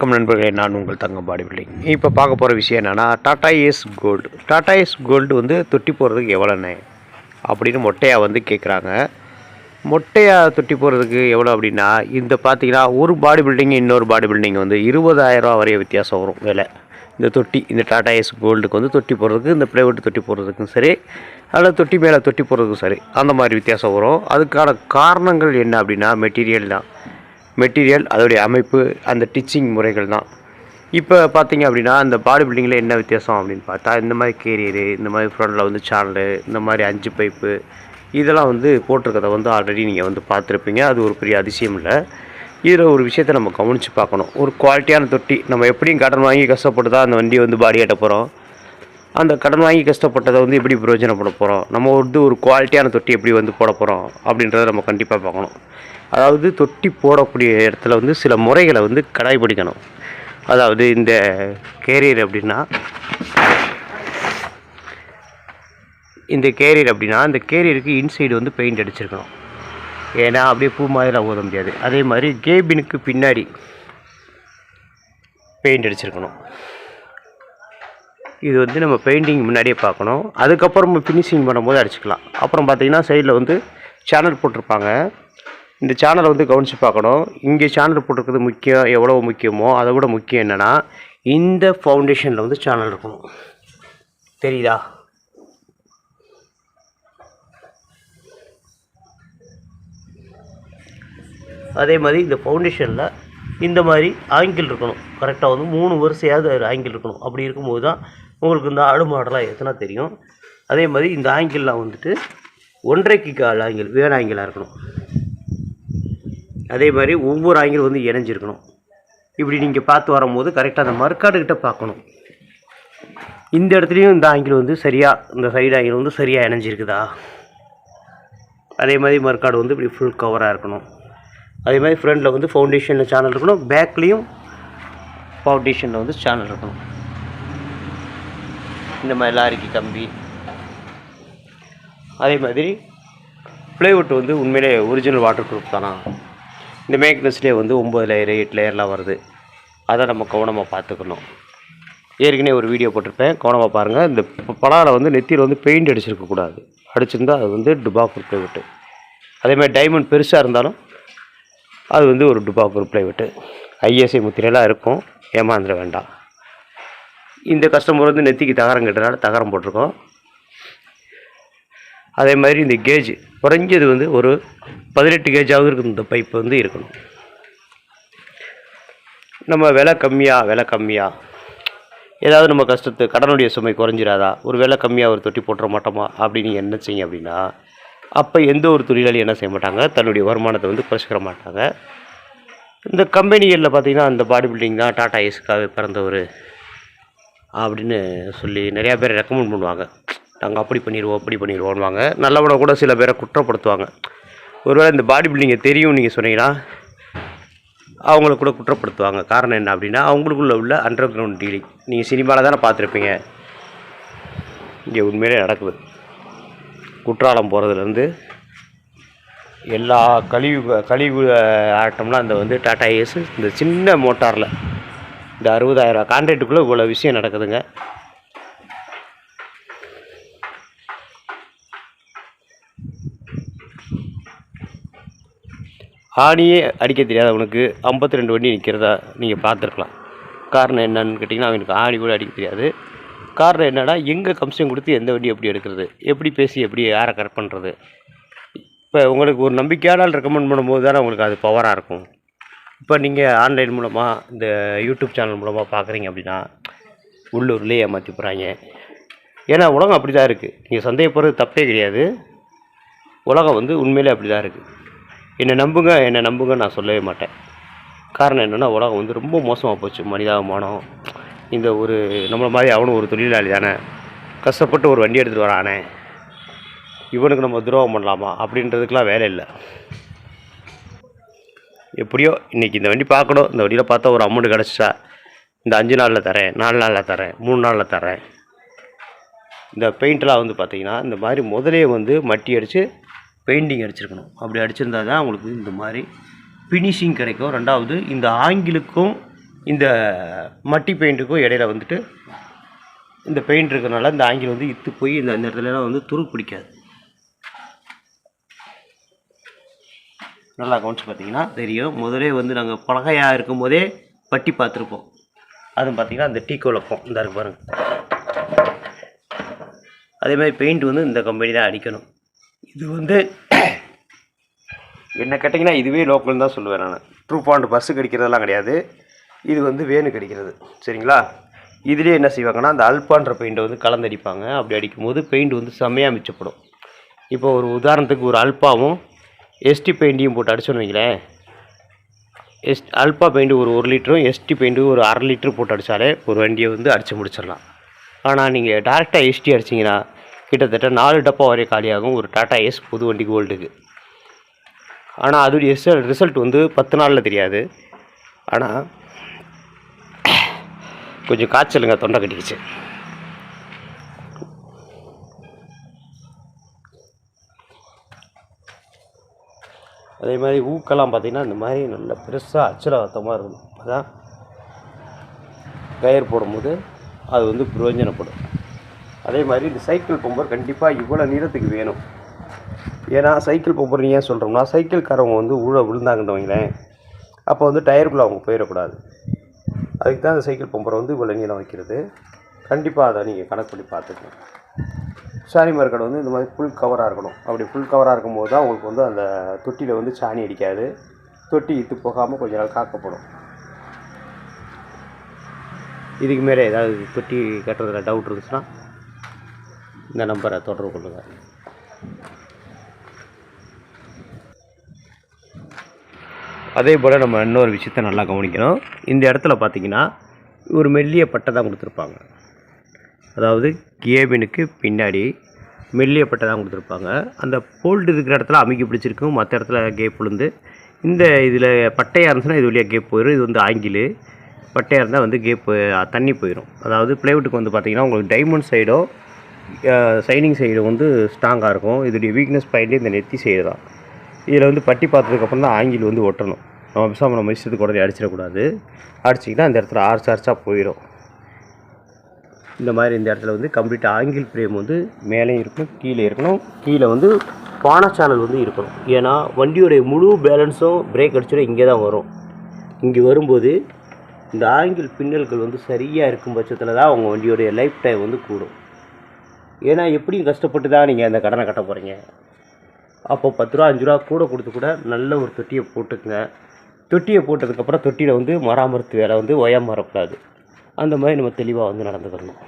வணக்கம் நண்பர்களே நான் உங்கள் தங்கம் பாடி பில்டிங் இப்போ பார்க்க போகிற விஷயம் என்னென்னா Tata Ace Gold. Tata Ace Gold வந்து தொட்டி போடுறதுக்கு எவ்வளோண்ணே அப்படின்னு மொட்டையாக வந்து கேட்குறாங்க மொட்டையாக தொட்டி போடுறதுக்கு எவ்வளோ அப்படின்னா இந்த பார்த்தீங்கன்னா ஒரு பாடி பில்டிங் இன்னொரு பாடி பில்டிங் வந்து இருபதாயிரரூவா வரைய வித்தியாசம் வரும் விலை. இந்த தொட்டி இந்த டாடா ஏஸ் கோல்டுக்கு வந்து தொட்டி போடுறதுக்கு இந்த ப்ளைவுட் தொட்டி போடுறதுக்கும் சரி அல்லது தொட்டி மேலே தொட்டி போடுறதுக்கும் சரி அந்த மாதிரி வித்தியாசம் வரும். அதுக்கான காரணங்கள் என்ன அப்படின்னா மெட்டீரியல் தான். மெட்டீரியல் அதோடைய அமைப்பு அந்த டிச்சிங் முறைகள் தான். இப்போ பார்த்தீங்க அப்படின்னா அந்த பாடி பில்டிங்கில் என்ன வித்தியாசம் அப்படின்னு பார்த்தா இந்த மாதிரி கேரியரு இந்த மாதிரி ஃப்ரண்டில் வந்து சேனலு இந்த மாதிரி அஞ்சு பைப்பு இதெல்லாம் வந்து போட்டிருக்கதை வந்து ஆல்ரெடி நீங்கள் வந்து பார்த்துருப்பீங்க. அது ஒரு பெரிய அதிசயம் இல்லை. இதில் ஒரு விஷயத்தை நம்ம கவனித்து பார்க்கணும். ஒரு குவாலிட்டியான தொட்டி நம்ம எப்படியும் கடன் வாங்கி கஷ்டப்பட்டு தான் அந்த வண்டியை வந்து பாடி ஆட்ட போகிறோம் அந்த கடன் வாங்கி கஷ்டப்பட்டதை வந்து எப்படி பிரயோஜனப்பட போகிறோம் நம்ம வந்து ஒரு குவாலிட்டியான தொட்டி எப்படி வந்து போட போகிறோம் அப்படின்றத நம்ம கண்டிப்பாக பார்க்கணும். அதாவது தொட்டி போடக்கூடிய இடத்துல வந்து சில முறைகளை வந்து கடைபிடிக்கணும் அதாவது இந்த கேரியர் அப்படின்னா இந்த கேரியர் அப்படின்னா இந்த கேரியருக்கு இன்சைடு வந்து பெயிண்ட் அடிச்சிருக்கணும். ஏன்னா அப்படியே பூ மாதிரிலாம் ஊத முடியாது. அதே மாதிரி கேபினுக்கு பின்னாடி பெயிண்ட் அடிச்சிருக்கணும். இது வந்து நம்ம பெயிண்டிங் முன்னாடியே பார்க்கணும். அதுக்கப்புறம் ஃபினிஷிங் பண்ணும்போது அடிச்சுக்கலாம். அப்புறம் பார்த்திங்கன்னா சைடில் வந்து சேனல் போட்டிருப்பாங்க. இந்த சேனலை வந்து கவனித்து பார்க்கணும். இங்கே சேனல் போட்டிருக்கிறது முக்கியம் எவ்வளோ முக்கியமோ அதை விட முக்கியம் என்னென்னா இந்த ஃபவுண்டேஷனில் வந்து சேனல் இருக்கணும். தெரியுதா? அதே மாதிரி இந்த ஃபவுண்டேஷனில் இந்த மாதிரி ஆங்கிள் இருக்கணும். கரெக்டாக வந்து மூணு வரிசையாவது ஒரு ஆங்கிள் இருக்கணும். அப்படி இருக்கும்போது தான் உங்களுக்கு இந்த ஆடு மாடெல்லாம் எத்தனை தெரியும். அதே மாதிரி இந்த ஆங்கிள்லாம் வந்துட்டு ஒன்றைக்கு கால் ஆங்கிள் வேன் ஆங்கிளாக இருக்கணும். அதே மாதிரி ஒவ்வொரு ஆங்கிள் வந்து இணைஞ்சிருக்கணும். இப்படி நீங்கள் பார்த்து வரும்போது கரெக்டாக அந்த மறுக்காடுக்கிட்ட பார்க்கணும். இந்த இடத்துலையும் இந்த ஆங்கிள் வந்து சரியாக இந்த சைடு ஆங்கிள் வந்து சரியாக இணைஞ்சிருக்குதா? அதே மாதிரி மறுக்காடு வந்து இப்படி ஃபுல் கவராக இருக்கணும். அதே மாதிரி ஃப்ரண்டில் வந்து ஃபவுண்டேஷனில் சேனல் இருக்கணும். பேக்லேயும் ஃபவுண்டேஷனில் வந்து சேனல் இருக்கணும். இந்த மாதிரி லாரிக்கு கம்பி. அதே மாதிரி ப்ளைவுட் வந்து உண்மையிலே ஒரிஜினல் வாட்டர் ப்ரூஃப் தானா? இந்த மேக்னஸ்லேயே வந்து ஒம்பது லேயர் எட்டு லேயர்லாம் வருது. அதை நம்ம கவனமாக பார்த்துக்கணும். ஏற்கனவே ஒரு வீடியோ போட்டிருப்பேன். கவனமாக பாருங்கள் இந்த பலாவில் வந்து நெத்தியில் வந்து பெயிண்ட் அடிச்சிருக்கக்கூடாது அடிச்சிருந்தா அது வந்து டுபாக்கூர் ப்ளைவுட்டு அதே மாதிரி டைமண்ட் பெருசாக இருந்தாலும் அது வந்து ஒரு டுபாக்கூர் ப்ளைவுட்டு ஐஎஸ்ஐ முத்திரையெல்லாம் இருக்கும். ஏமாந்துட வேண்டாம். இந்த கஸ்டமர் வந்து நெத்திக்கு தகரம் கட்டுறதுனால தகரம் போட்டிருக்கோம். அதே மாதிரி இந்த கேஜ் குறைஞ்சது வந்து ஒரு பதினெட்டு கேஜாவது இருக்கும். இந்த பைப் வந்து இருக்கணும். நம்ம விலை கம்மியாக விலை கம்மியாக ஏதாவது நம்ம கஷ்டத்து கடனுடைய சுமை குறைஞ்சிடாதா ஒரு விலை கம்மியாக ஒரு தொட்டி போட்டுற மாட்டோமா? அப்படின்னு நீங்கள் என்ன செய்யும் அப்படின்னா அப்போ எந்த ஒரு தொழிலாளி என்ன செய்ய மாட்டாங்க? தன்னுடைய வருமானத்தை வந்து குறைச்சிக்கிற மாட்டாங்க. இந்த கம்பெனிகளில் பார்த்திங்கன்னா அந்த பாடி பில்டிங் தான் டாடா ஏஸுக்காக பிறந்தவர் அப்படின்னு சொல்லி நிறையா பேர் ரெக்கமெண்ட் பண்ணுவாங்க. நாங்கள் அப்படி பண்ணிடுவோம் அப்படி பண்ணிடுவோம்வாங்க நல்லவனை கூட சில பேரை குற்றப்படுத்துவாங்க. ஒருவேளை இந்த பாடி பில்டிங்கை தெரியும் நீங்கள் சொன்னீங்கன்னா அவங்கள கூட குற்றப்படுத்துவாங்க. காரணம் என்ன அப்படின்னா அவங்களுக்குள்ள உள்ள அண்டர் கிரவுண்ட் டீலிங் நீங்கள் சினிமாவில் தானே பார்த்துருப்பீங்க. இங்கே உண்மையிலே நடக்குது. குற்றாலம் போகிறதுலேருந்து எல்லா கழிவு கழிவு ஆட்டம்லாம் அந்த வந்து டாட்டா ஏஸ் இந்த சின்ன மோட்டாரில் இந்த அறுபதாயிரம் கான்ட்ராக்டுக்குள்ளே இவ்வளோ விஷயம் நடக்குதுங்க. ஆணியே அடிக்க தெரியாது அவனுக்கு ஐம்பத்தி ரெண்டு வண்டி நிற்கிறதா நீங்கள் பார்த்துருக்கலாம். காரணம் என்னன்னு கேட்டிங்கன்னா அவனுக்கு ஆணி கூட அடிக்க தெரியாது. காரணம் என்னன்னா எங்கே கம்சம் கொடுத்து எந்த வண்டி எப்படி எடுக்கிறது? எப்படி பேசி எப்படி யாரை கரெக்ட் பண்ணுறது இப்போ உங்களுக்கு ஒரு நம்பிக்கையானால் ரெக்கமெண்ட் பண்ணும்போது தானே உங்களுக்கு அது பவராக இருக்கும். இப்போ நீங்கள் ஆன்லைன் மூலமாக இந்த யூடியூப் சேனல் மூலமாக பார்க்குறீங்க அப்படின்னா உள்ளூர்லேயே ஏமாற்றி போகிறாங்க ஏன்னா உலகம் அப்படி தான் இருக்குது நீங்கள் சந்தேகப்படுறது தப்பே கிடையாது. உலகம் வந்து உண்மையிலே அப்படி தான் இருக்குது என்னை நம்புங்க என்னை நம்புங்க நான் சொல்லவே மாட்டேன். காரணம் என்னென்னா உலகம் வந்து ரொம்ப மோசமாக போச்சு. மனிதாபிமானம் இந்த ஒரு நம்மளை மாதிரி அவனும் ஒரு தொழிலாளி தானே. கஷ்டப்பட்டு ஒரு வண்டி எடுத்துகிட்டு வரானே. இவனுக்கு நம்ம துரோகம் பண்ணலாமா? அப்படின்றதுக்கெலாம் வேலை இல்லை. எப்படியோ இன்றைக்கி இந்த வண்டி பார்க்கணும். இந்த வண்டியில் பார்த்தா ஒரு அமௌண்ட் கிடச்சிச்சா? இந்த அஞ்சு நாளில் தரேன் நாலு நாளில் தரேன் மூணு நாளில் தரேன். இந்த பெயிண்ட்லாம் வந்து பார்த்தீங்கன்னா இந்த மாதிரி முதலே வந்து மட்டி அடித்து பெயிண்டிங் அடிச்சிருக்கணும். அப்படி அடிச்சிருந்தா தான் உங்களுக்கு இந்த மாதிரி ஃபினிஷிங் கிடைக்கும். ரெண்டாவது இந்த ஆங்கிலுக்கும் இந்த மட்டி பெயிண்ட்டுக்கும் இடையில வந்துட்டு இந்த பெயிண்ட் இருக்கிறனால இந்த ஆங்கில் வந்து இத்து போய் இந்த அந்த இடத்துலலாம் வந்து துரு பிடிக்காது. நல்லா கவனிச்சு பார்த்தீங்கன்னா தெரியும். முதலே வந்து நாங்கள் பலகையாக இருக்கும்போதே பட்டி பார்த்துருப்போம். அதுவும் பார்த்தீங்கன்னா அந்த டீ குழப்பம் இந்த இருக்கு பாருங்கள் அதே மாதிரி பெயிண்ட் வந்து இந்த கம்பெனி தான் அடிக்கணும். இது வந்து என்ன கேட்டிங்கன்னா இதுவே லோக்கல் தான் சொல்லுவேன் நான். ட்ரூ பாண்ட் பஸ்ஸு கிடைக்கிறதெல்லாம் கிடையாது. இது வந்து வேனுக்கு அடிக்கிறது சரிங்களா? இதுலேயே என்ன செய்வாங்கன்னா அந்த அல்பான்ற பெயிண்ட்டை வந்து கலந்தடிப்பாங்க. அப்படி அடிக்கும் போது பெயிண்ட் வந்து செம்மையாக மிச்சப்படும். இப்போ ஒரு உதாரணத்துக்கு ஒரு அல்பாவும் எஸ்டி பெயிண்ட்டையும் போட்டு அடிச்சோன்னு வைங்களேன். எஸ் அல்பா பெயிண்ட் ஒரு ஒரு லிட்டரும் எஸ்டி பெயிண்ட்டு ஒரு அரை லிட்டர் போட்டு அடித்தாலே ஒரு வண்டியை வந்து அடித்து முடிச்சிடலாம். ஆனால் நீங்கள் டேரெக்டாக எஸ்டி அடிச்சிங்கன்னா கிட்டத்தட்ட நாலு டப்பா வரை காலியாகும் ஒரு டாட்டா எஸ் புது வண்டி கோல்டுக்கு. ஆனால் அதோடைய ரிசல்ட் ரிசல்ட் வந்து பத்து நாளில் தெரியாது. ஆனால் கொஞ்சம் காய்ச்சலுங்க தொண்டை கட்டிக்கிச்சு. அதே மாதிரி ஊக்கெல்லாம் பார்த்தீங்கன்னா இந்த மாதிரி நல்ல பெருசாக அச்சலவத்தமாக இருக்கணும் அதான் கயர் போடும்போது அது வந்து பிரயோஜனப்படும். அதே மாதிரி இந்த சைக்கிள் பம்பர் கண்டிப்பாக இவ்வளோ நீளத்துக்கு வேணும். ஏன்னா சைக்கிள் பம்பர் ஏன் சொல்கிறோம்னா சைக்கிள்காரவங்க வந்து உழ விழுந்தாங்கன்னு வைங்களேன். அப்போ வந்து டயருக்குள்ளே அவங்க போயிடக்கூடாது. அதுக்கு தான் அந்த சைக்கிள் பம்பரை வந்து இவ்வளோ நீளம் வைக்கிறது. கண்டிப்பாக அதை நீங்கள் கணக்கு பண்ணி பார்த்துக்கணும். சாணி மரக்கடை வந்து இந்த மாதிரி ஃபுல் கவராக இருக்கணும். அப்படி ஃபுல் கவராக இருக்கும்போது தான் உங்களுக்கு வந்து அந்த தொட்டியில் வந்து சாணி அடிக்காது. தொட்டி இத்து போகாமல் கொஞ்ச நாள் காக்கப்படும். இதுக்கு மேலே ஏதாவது தொட்டி கட்டுறதுல டவுட் இருந்துச்சுன்னா இந்த நம்பரை தொடர்பு கொள்ளுங்கள் அதே போல் நம்ம இன்னொரு விஷயத்தை நல்லா கவனிக்கணும். இந்த இடத்துல பார்த்தீங்கன்னா ஒரு மெல்லிய பட்டை தான் கொடுத்துருப்பாங்க. அதாவது கேபினுக்கு பின்னாடி மெல்லிய பட்டை தான் கொடுத்துருப்பாங்க. அந்த போல்டு இருக்கிற இடத்துல அமைக்கி பிடிச்சிருக்கும். மற்ற இடத்துல கேப் விழுந்து இந்த இதில் பட்டையாக இருந்துச்சுன்னா இது வழியாக கேப் போயிடும் இது வந்து ஆங்கிலு. பட்டையாக இருந்தால் வந்து கேப் தண்ணி போயிடும் அதாவது பிளைவுட்டுக்கு வந்து பார்த்திங்கன்னா உங்களுக்கு டைமண்ட் சைடோ சைனிங் சைடு வந்து ஸ்ட்ராங்காக இருக்கும். இதோடைய வீக்னஸ் பாயிண்ட்டு இந்த நெத்தி சைடு தான். இதில் வந்து பட்டி பார்த்ததுக்கப்புறம் தான் ஆங்கில் வந்து ஒட்டணும். நம்ம பேசாமல் நம்ம இஷ்டத்துக்கு உடனே அடிச்சிடக்கூடாது அடிச்சிங்கன்னா அந்த இடத்துல ஆர்ச் ஆர்ச்சாக போயிடும் இந்த மாதிரி இந்த இடத்துல வந்து கம்ப்ளீட் ஆங்கிள் ஃப்ரேம் வந்து மேலேயும் இருக்கணும் கீழே இருக்கணும். கீழே வந்து பானை சேனல் வந்து இருக்கணும். ஏன்னா வண்டியோடைய முழு பேலன்ஸும் பிரேக் அடிச்சிட இங்கே தான் வரும். இங்கே வரும்போது இந்த ஆங்கிள் பின்னல்கள் வந்து சரியாக இருக்கும் பட்சத்தில் தான் அவங்க வண்டியோடைய லைஃப் டைம் வந்து கூடும். ஏன்னா எப்படியும் கஷ்டப்பட்டு தான் நீங்கள் அந்த கடனை கட்ட போகிறீங்க அப்போ பத்து ரூபா அஞ்சு ரூபா கூட கொடுத்து கூட நல்ல ஒரு தொட்டியை போட்டுக்குங்க. தொட்டியை போட்டதுக்கப்புறம் தொட்டியில் வந்து மராமரத்து வேலை வந்து ஒயம் வரக்கூடாது. அந்த மாதிரி நம்ம தெளிவாக வந்து நடந்துக்கிறணும்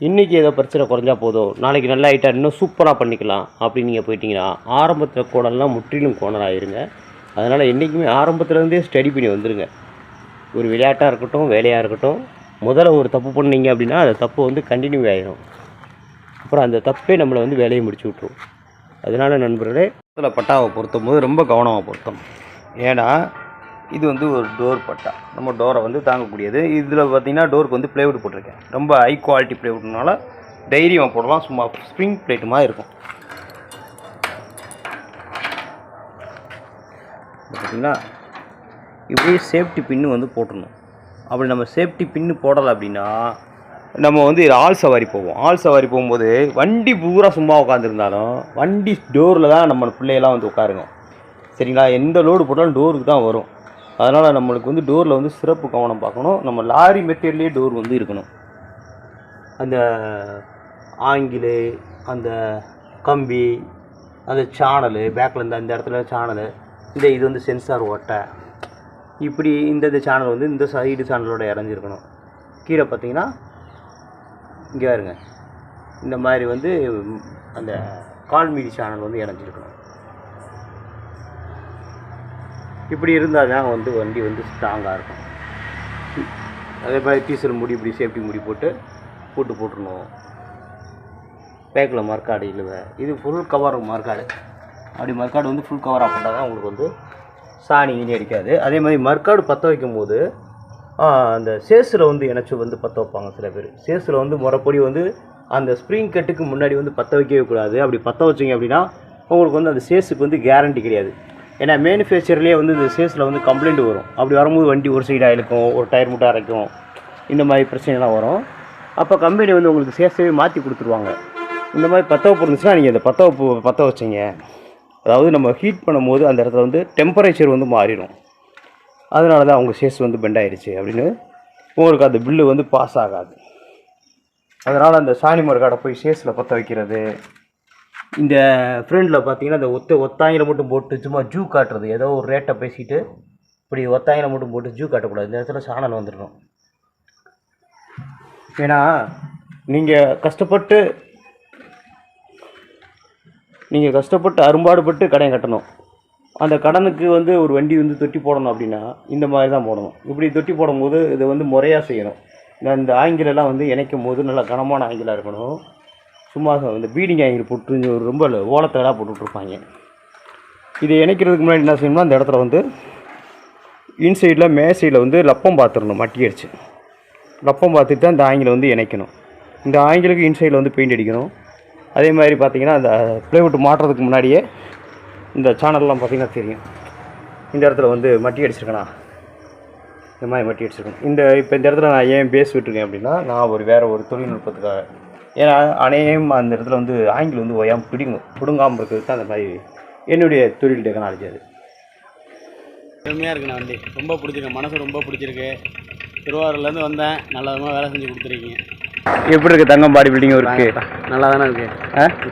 இன்றைக்கி ஏதோ பிரச்சனை குறைஞ்சா போதும். நாளைக்கு நல்லா ஆகிட்டா இன்னும் சூப்பராக பண்ணிக்கலாம் அப்படின்னு நீங்கள் போயிட்டீங்கன்னா ஆரம்பத்தில் கோணலாம் முற்றிலும் கோணலாகிருங்க அதனால் என்றைக்குமே ஆரம்பத்துலேருந்தே ஸ்டடி பண்ணி வந்துடுங்க ஒரு விளையாட்டாக இருக்கட்டும் வேலையாக இருக்கட்டும் முதல்ல ஒரு தப்பு பண்ணீங்க அப்படின்னா அந்த தப்பு வந்து கண்டினியூ ஆகிடும் அப்புறம் அந்த தப்பே நம்மளை வந்து வேலையை முடிச்சு விட்ரும் அதனால நண்பர்களே முதல்ல பட்டாவை பொருத்தும் போது ரொம்ப கவனமாக பொருத்தம் ஏன்னா இது வந்து ஒரு டோர் பட்டா. நம்ம டோரை வந்து தாங்கக்கூடியது. இதில் பார்த்தீங்கன்னா டோருக்கு வந்து ப்ளைவுட் போட்டிருக்கேன். ரொம்ப ஹை குவாலிட்டி ப்ளைவுட்னால தைரியம் போடலாம். சும்மா ஸ்ப்ரிங் பிளேட்டு மாதிரி இருக்கும். பார்த்தீங்கன்னா இப்படியே சேஃப்டி பின்னு வந்து போட்டுடணும். அப்படி நம்ம சேஃப்டி பின்னு போடலை அப்படின்னா நம்ம வந்து ஆள் சவாரி போவோம். ஆள் சவாரி போகும்போது வண்டி பூரா சும்மா உட்காந்துருந்தாலும் வண்டி டோரில் தான் நம்ம பிள்ளையெல்லாம் வந்து உட்காருங்க. சரிங்களா? எந்த லோடு போட்டாலும் டோருக்கு தான் வரும். அதனால் நம்மளுக்கு வந்து டோரில் வந்து சிறப்பு கவனம் பார்க்கணும். நம்ம லாரி மெத்தேட்லேயே டோர் வந்து இருக்கணும். அந்த ஆங்கிலு அந்த கம்பி அந்த சேனலு பேக்கில் இந்த இந்த இடத்துல சேனலு இந்த இது வந்து சென்சார் ஓட்டை இப்படி இந்த இந்த சேனல் வந்து இந்த சைடு சேனலோட இறஞ்சிருக்கணும் கீழே பார்த்தீங்கன்னா இங்கே பாருங்க. இந்த மாதிரி வந்து அந்த கால் மீதி சேனல் வந்து இறஞ்சிருக்கணும் இப்படி இருந்தால் தான் வந்து வண்டி வந்து ஸ்ட்ராங்காக இருக்கும். அதே மாதிரி டீசல் முடி இப்படி சேஃப்டி முடி போட்டு போட்டு போட்டுருணும் பேக்கில் மறுக்காடு இல்லை. இது ஃபுல் கவர் மறுக்காடு அப்படி மறுக்காடு வந்து ஃபுல் கவராக போட்டால் தான் உங்களுக்கு வந்து சாணி இனி அடிக்காது. அதே மாதிரி மர்க்காடு பற்ற வைக்கும் போது அந்த சேஸில் வந்து இணைச்சி வந்து பற்ற வைப்பாங்க சில பேர். சேஸில் வந்து முறைப்படி வந்து அந்த ஸ்ப்ரிங் கட்டுக்கு முன்னாடி வந்து பற்ற வைக்கவே கூடாது. அப்படி பற்ற வச்சிங்க அப்படின்னா உங்களுக்கு வந்து அந்த சேஸுக்கு வந்து கேரண்டி கிடையாது. ஏன்னா மேனுஃபேக்சர்லேயே வந்து இந்த சேஸில் வந்து கம்ப்ளைண்ட் வரும். அப்படி வரும்போது வண்டி ஒரு சைடாக இழுக்கும் ஒரு டயர் மட்டும் அரைக்கும். இந்த மாதிரி பிரச்சனைலாம் வரும். அப்போ கம்பெனி வந்து உங்களுக்கு சேஸவே மாற்றி கொடுத்துருவாங்க. இந்த மாதிரி பற்ற வைப்பு இருந்துச்சுன்னா நீங்கள் இந்த பற்ற வைப்பு பற்ற வச்சிங்க. அதாவது நம்ம ஹீட் பண்ணும்போது அந்த இடத்துல வந்து டெம்பரேச்சர் வந்து மாறிடும். அதனால தான் அவங்க சேஸ் வந்து பெண்ட் ஆயிடுச்சு அப்படின்னு உங்களுக்கு அந்த பில்லு வந்து பாஸ் ஆகாது. அதனால் அந்த சாணி மரக்காடை போய் சேஸில் பற்ற வைக்கிறது. இந்த ஃப்ரெண்டில் பார்த்தீங்கன்னா இந்த ஒத்த ஒத்தாயில மட்டும் போட்டு சும்மா ஜூ காட்டுறது. ஏதோ ஒரு ரேட்டை பேசிட்டு இப்படி ஒத்தாயில மட்டும் போட்டு ஜூ காட்டக்கூடாது. இந்த இடத்துல சாணல் வந்துடணும். ஏன்னா நீங்கள் கஷ்டப்பட்டு நீங்கள் கஷ்டப்பட்டு அரும்பாடுபட்டு கடன் கட்டணும். அந்த கடனுக்கு வந்து ஒரு வண்டி வந்து தொட்டி போடணும் அப்படின்னா இந்த மாதிரி தான் போடணும். இப்படி தொட்டி போடும்போது இதை வந்து முறையாக செய்யணும். இந்த இந்த ஆங்கிலெல்லாம் வந்து இணைக்கும் போது நல்லா கனமான ஆங்கிலாக இருக்கணும். சும்மா இந்த பீடிங் ஆங்கில் போட்டு ஒரு ரொம்ப ஓலத்தடாக போட்டுட்ருப்பாங்க இதை இணைக்கிறதுக்கு முன்னாடி என்ன செய்யணும்னா அந்த இடத்துல வந்து இன்சைடில் மேசையில் வந்து லப்பம் பார்த்துடணும் மட்டி அடிச்சு. லப்பம் பார்த்துட்டு தான் இந்த ஆங்கிலை வந்து இணைக்கணும். இந்த ஆங்கிலுக்கு இன்சைடில் வந்து பெயிண்ட் அடிக்கணும். அதே மாதிரி பார்த்திங்கன்னா அந்த ப்ளைவுட் மாட்டுறதுக்கு முன்னாடியே இந்த சேனல்லாம் பார்த்திங்கன்னா தெரியும். இந்த இடத்துல வந்து மட்டி அடிச்சிருக்கேனா? இந்த மாதிரி மட்டி அடிச்சிருக்கணும் இந்த இப்போ இந்த இடத்துல நான் ஏன் பேஸ் விட்டுருக்கேன் அப்படின்னா நான் ஒரு வேறு ஒரு தொழில்நுட்பத்துக்காக. ஏன்னா அநேகம் அந்த இடத்துல வந்து ஆங்கில் வந்து ஒயாமல் பிடிங்கும் பிடுங்காமல் இருக்கிறது தான் அந்த மாதிரி என்னுடைய தொழில் டெக்னாலஜி அது. பெருமையாக இருக்குண்ணா வண்டி ரொம்ப பிடிச்சிருக்கு மனசு ரொம்ப பிடிச்சிருக்கு. திருவாரூர்லேருந்து வந்தேன். நல்ல விதமாக வேலை செஞ்சு கொடுத்துருக்கீங்க. எப்படி இருக்கு தங்கம் பாடி பில்டிங் இருக்கு? நல்லா தானே இருக்கு.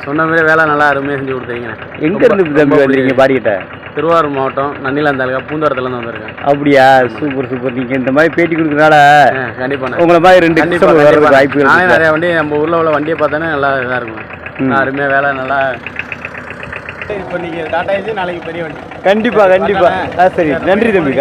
சொன்ன மாதிரி வேலை நல்லா அருமையாக செஞ்சு கொடுத்துருக்கீங்க எங்க இருந்து தம்பி வந்தீங்க பாடிக்கிட்ட திருவாரூர் மாவட்டம் நன்னிலம் தாலுக்கா பூந்தோட்டத்துலேருந்து வந்திருக்கேன். அப்படியா? சூப்பர் சூப்பர் நீங்க இந்த மாதிரி பேட்டி கொடுக்கறனால ஆ, கண்டிப்பாண்ணா உங்களை மாதிரி ரெண்டு கண்டிப்பா வர்றதுக்கு வாய்ப்பு கண்டிப்பா. நானே நிறைய வண்டி நம்ம ஊரில் உள்ள வண்டியை பார்த்தானே நல்லா இதாக இருக்கும். அருமையாக வேலை நல்லா இப்போ நீங்கள் டாடா ஏசி நாளைக்கு பெரிய வண்டி. கண்டிப்பா கண்டிப்பா. சரி. நன்றி தம்பி.